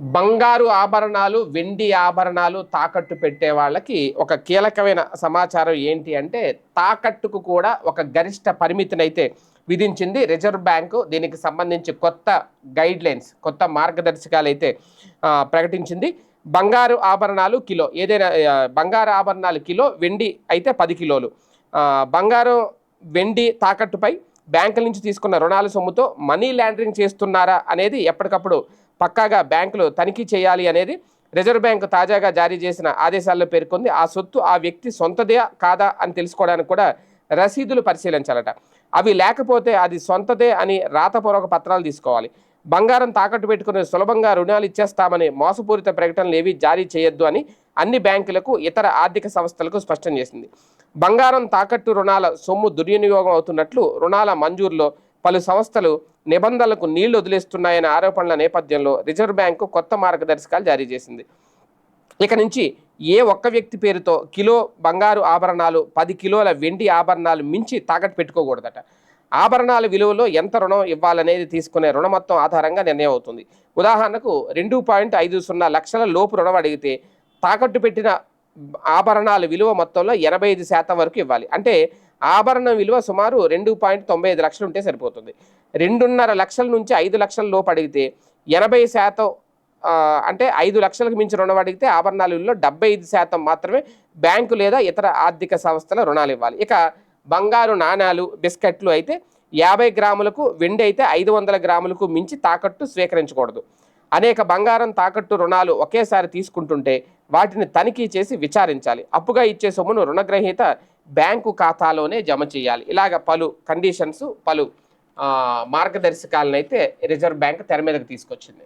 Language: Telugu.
బంగారు ఆభరణాలు వెండి ఆభరణాలు తాకట్టు పెట్టే వాళ్ళకి ఒక కీలకమైన సమాచారం ఏంటి అంటే తాకట్టుకు కూడా ఒక గరిష్ట పరిమితిని అయితే విధించింది రిజర్వ్ బ్యాంకు. దీనికి సంబంధించి కొత్త గైడ్ లైన్స్ కొత్త మార్గదర్శకాలు అయితే ప్రకటించింది. బంగారు ఆభరణాలు కిలో ఏదైనా బంగారు ఆభరణాలు కిలో వెండి అయితే పది కిలోలు. బంగారు వెండి తాకట్టుపై బ్యాంకుల నుంచి తీసుకున్న రుణాల సొమ్ముతో మనీ లాండరింగ్ చేస్తున్నారా అనేది ఎప్పటికప్పుడు పక్కాగా బ్యాంకులు తనిఖీ చేయాలి అనేది రిజర్వ్ బ్యాంకు తాజాగా జారీ చేసిన ఆదేశాల్లో పేర్కొంది. ఆ సొత్తు ఆ వ్యక్తి సొంతదే కాదా అని తెలుసుకోవడానికి కూడా రసీదులు పరిశీలించాలట. అవి లేకపోతే అది సొంతదే అని రాతపూర్వక పత్రాలు తీసుకోవాలి. బంగారం తాకట్టు పెట్టుకుని సులభంగా రుణాలు ఇచ్చేస్తామని మోసపూరిత ప్రకటనలు ఏవి జారీ చేయొద్దు అని అన్ని బ్యాంకులకు ఇతర ఆర్థిక సంస్థలకు స్పష్టం చేసింది. బంగారం తాకట్టు రుణాల సొమ్ము దుర్వినియోగం అవుతున్నట్లు రుణాల మంజూరులో పలు సంస్థలు నిబంధనలకు నీళ్ళు వదిలేస్తున్నాయనే ఆరోపణల నేపథ్యంలో రిజర్వ్ బ్యాంకు కొత్త మార్గదర్శకాలు జారీ చేసింది. ఇక నుంచి ఏ ఒక్క వ్యక్తి పేరుతో కిలో బంగారు ఆభరణాలు పది కిలోల వెండి ఆభరణాలు మించి తాకట్టు పెట్టుకోకూడదట. ఆభరణాల విలువలో ఎంత రుణం ఇవ్వాలనేది తీసుకునే రుణ మొత్తం ఆధారంగా నిర్ణయం అవుతుంది. ఉదాహరణకు రెండు పాయింట్ ఐదు సున్నా లక్షల లోపు రుణం అడిగితే తాకట్టు పెట్టిన ఆభరణాల విలువ మొత్తంలో ఎనభై ఐదు శాతం వరకు ఇవ్వాలి. అంటే ఆభరణం విలువ సుమారు రెండు పాయింట్ తొంభై ఐదు లక్షలు ఉంటే సరిపోతుంది. రెండున్నర లక్షల నుంచి ఐదు లక్షల లోపు అడిగితే ఎనభై శాతం అంటే ఐదు లక్షలకు మించి రుణం అడిగితే ఆభరణాల విలువలో డెబ్బై ఐదు శాతం మాత్రమే బ్యాంకు లేదా ఇతర ఆర్థిక సంస్థల రుణాలు ఇవ్వాలి. ఇక బంగారు నాణాలు బిస్కెట్లు అయితే యాభై గ్రాములకు వెండి అయితే ఐదు వందల గ్రాములకు మించి తాకట్టు స్వీకరించకూడదు. అనేక బంగారం తాకట్టు రుణాలు ఒకేసారి తీసుకుంటుంటే వాటిని తనిఖీ చేసి విచారించాలి. అప్పుగా ఇచ్చే సొమ్మును రుణగ్రహీత బ్యాంకు ఖాతాలోనే జమ చేయాలి. ఇలాగ పలు కండిషన్స్ పలు మార్గదర్శకాలను అయితే రిజర్వ్ బ్యాంక్ తెర మీదకి తీసుకొచ్చింది.